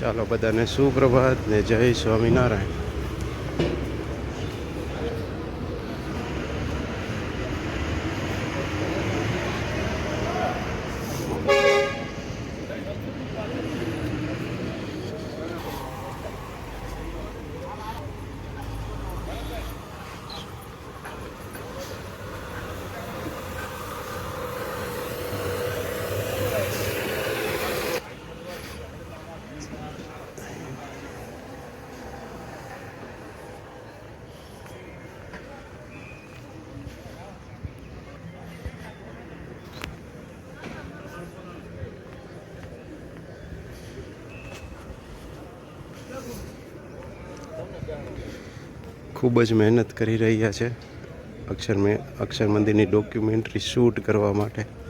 ચાલો બધાને સુપ્રભાત ને જય સ્વામિનારાયણ. ખૂબ જ મહેનત કરી રહ્યા છે અક્ષર અક્ષર મંદિરની ડોક્યુમેન્ટરી શૂટ કરવા માટે.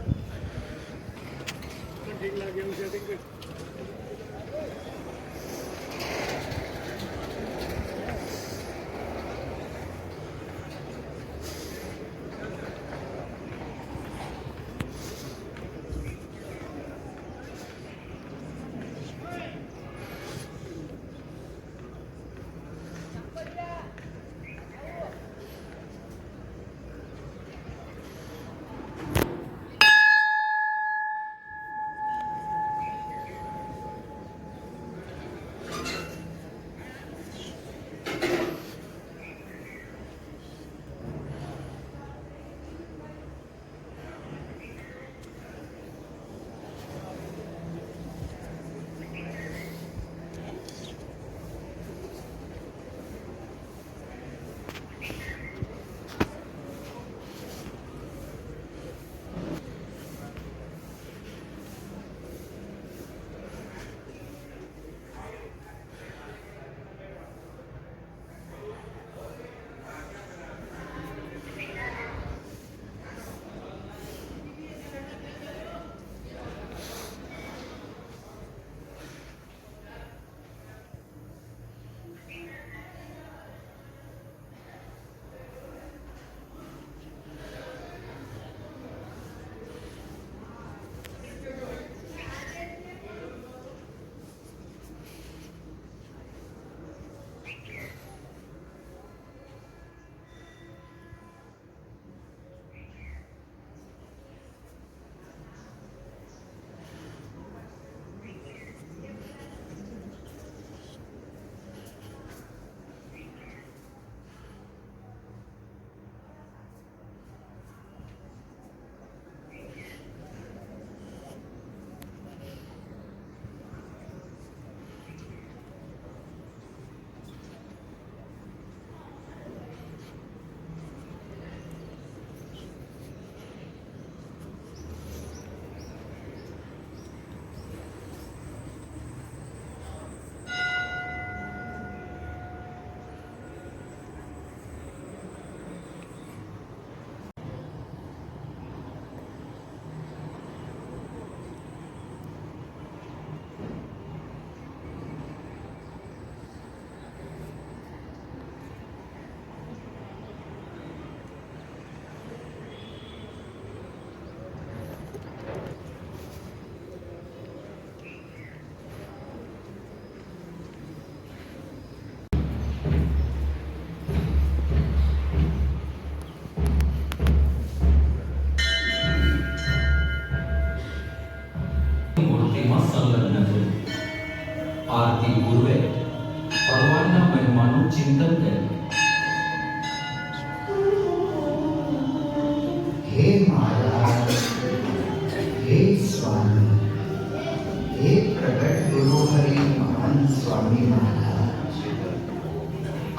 પ્રગટ ગુરુ હરિ મહાન સ્વામી મહારાજ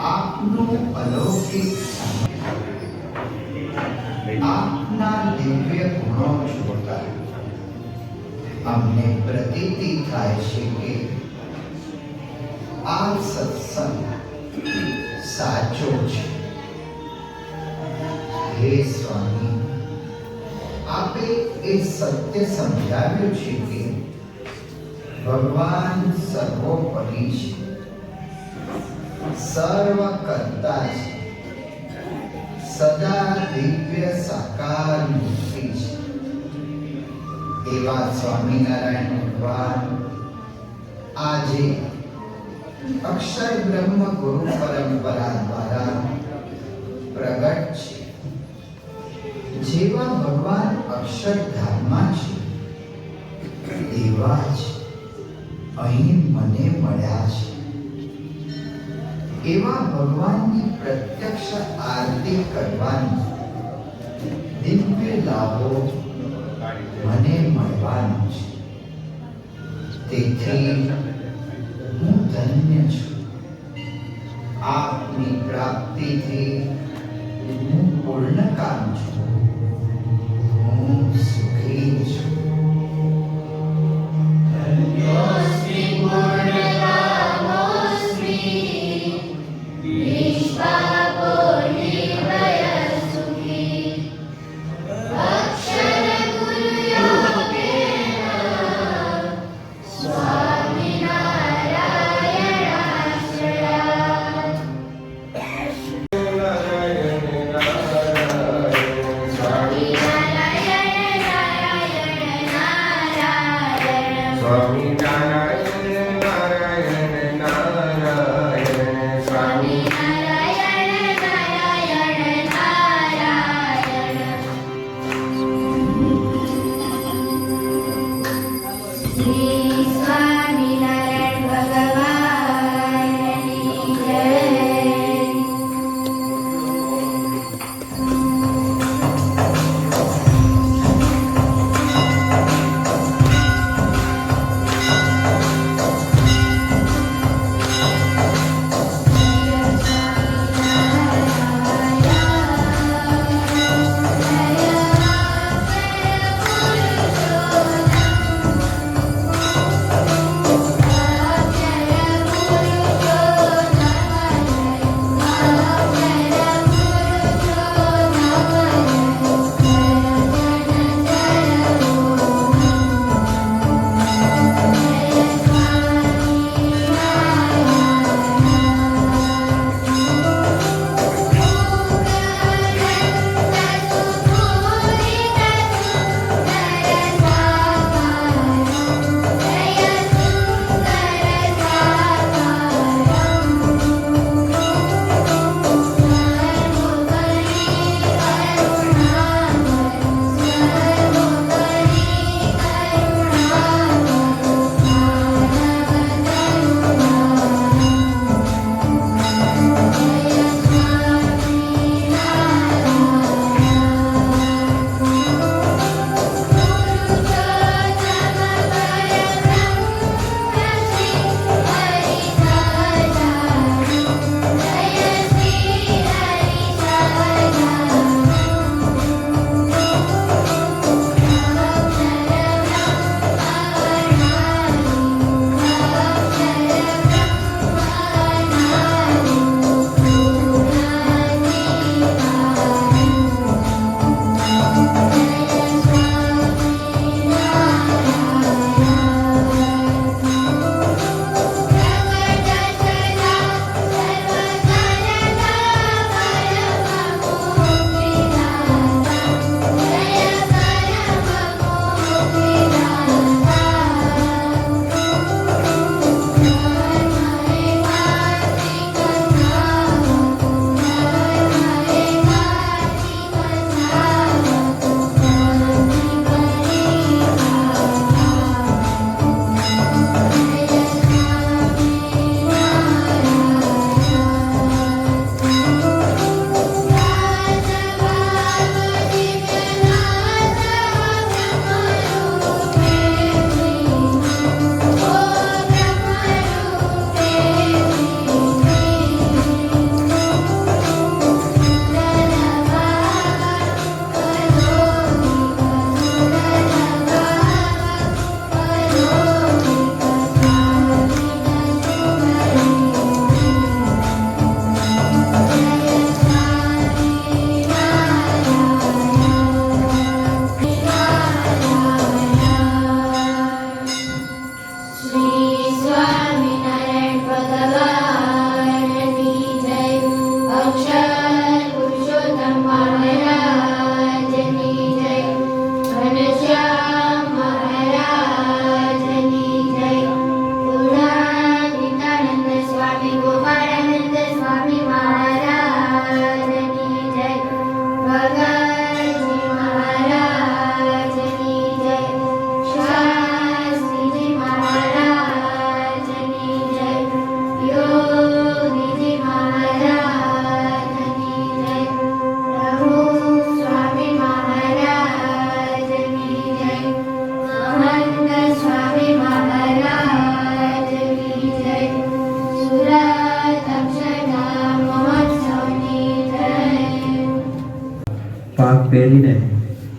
આપનું અલૌકિક સામર્થ્ય, આપના દિવ્ય ગુણો જોતા અમને પ્રતીતિ થાય છે કે આ સત્સંગ સાચો છે હે સ્વામી આપે એ સત્ય સમજાવ્યું છે કે ભગવાન સર્વોપરી છે. સર્વ કરતા છે. સદા દિવ્ય સાકાર મૂર્તિ છે. એવા સ્વામિનારાયણ ભગવાન આજે અક્ષર બ્રહ્મ ગુરુ પરંપરા દ્વારા પ્રગટ છે. જેવા ભગવાન અક્ષરધામમાં છે, એવા જ અહીં મને મળ્યા છે એવા ભગવાનની પ્રત્યક્ષ આરતી કરવાની દિવ્ય લાભો મને મળવાનો છે તેથી હું ધન્ય છું આપની પ્રાપ્તિથી હું પૂર્ણકામ છું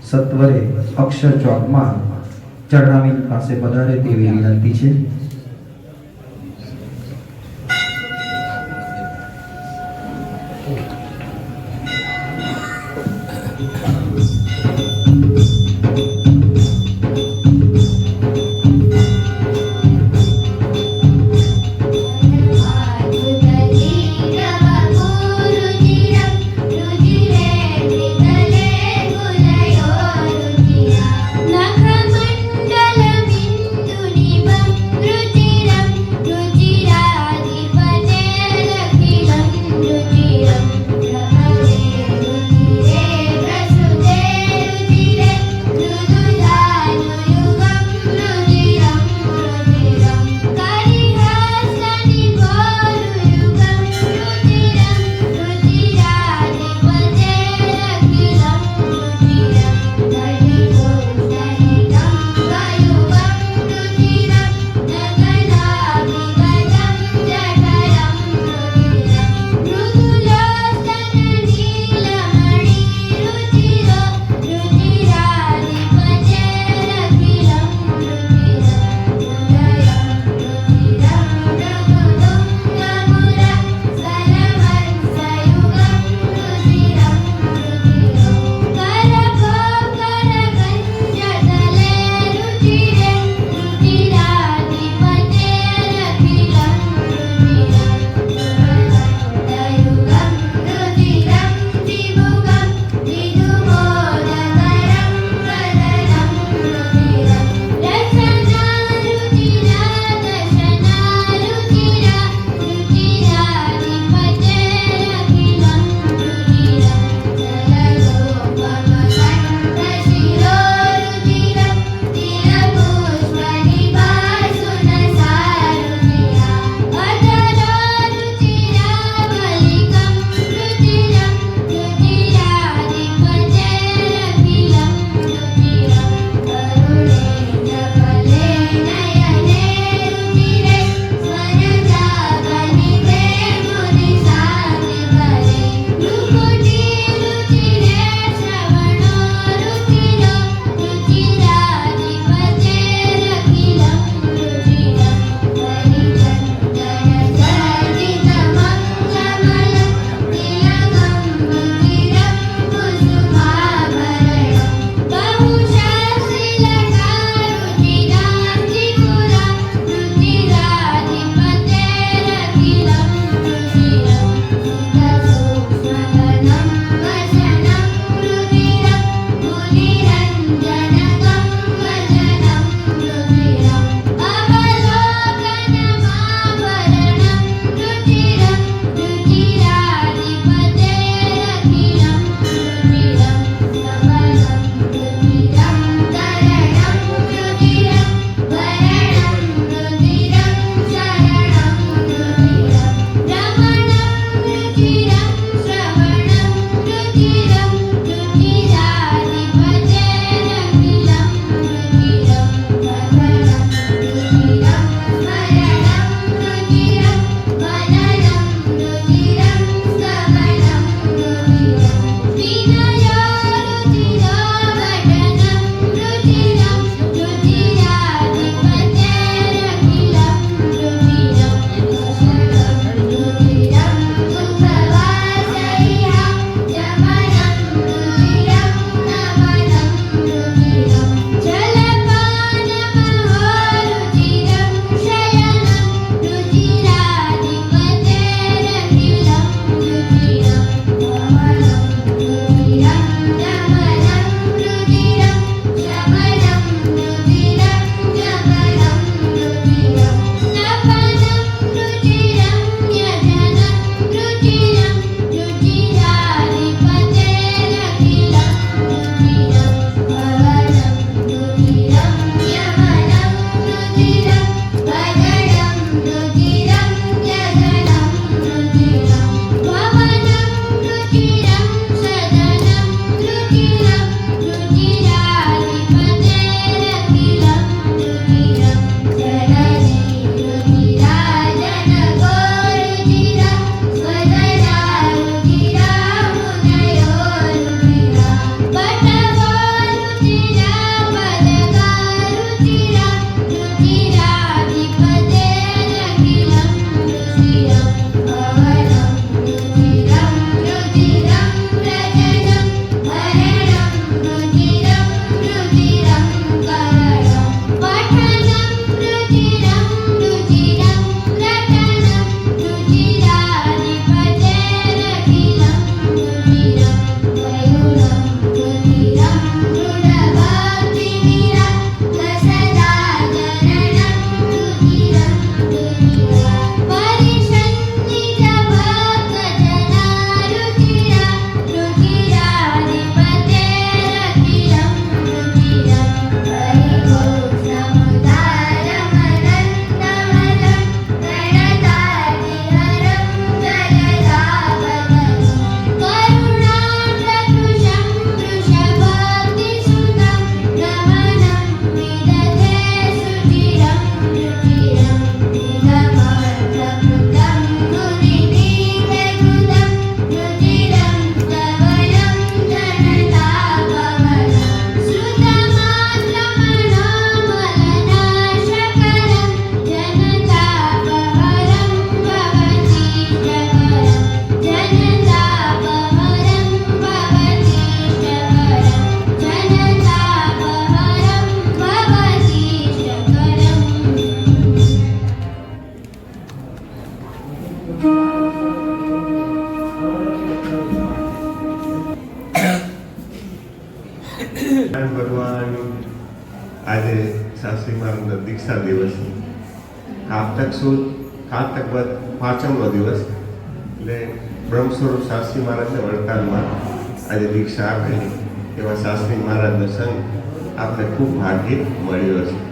સત્વરે અક્ષર ચોકમાં ચરણાવીન પાસે પધારે તેવી વિનંતી છે. કારતક સુદ કાંતક વધ પાંચમનો દિવસ. એટલે બ્રહ્મ સ્વરૂપ શાસ્ત્રી મહારાજને વડતાલમાં આજે દીક્ષા આપેલી. એવા શાસ્ત્રી મહારાજનો સંગ આપણે ખૂબ ભાગ્ય મળ્યો છે.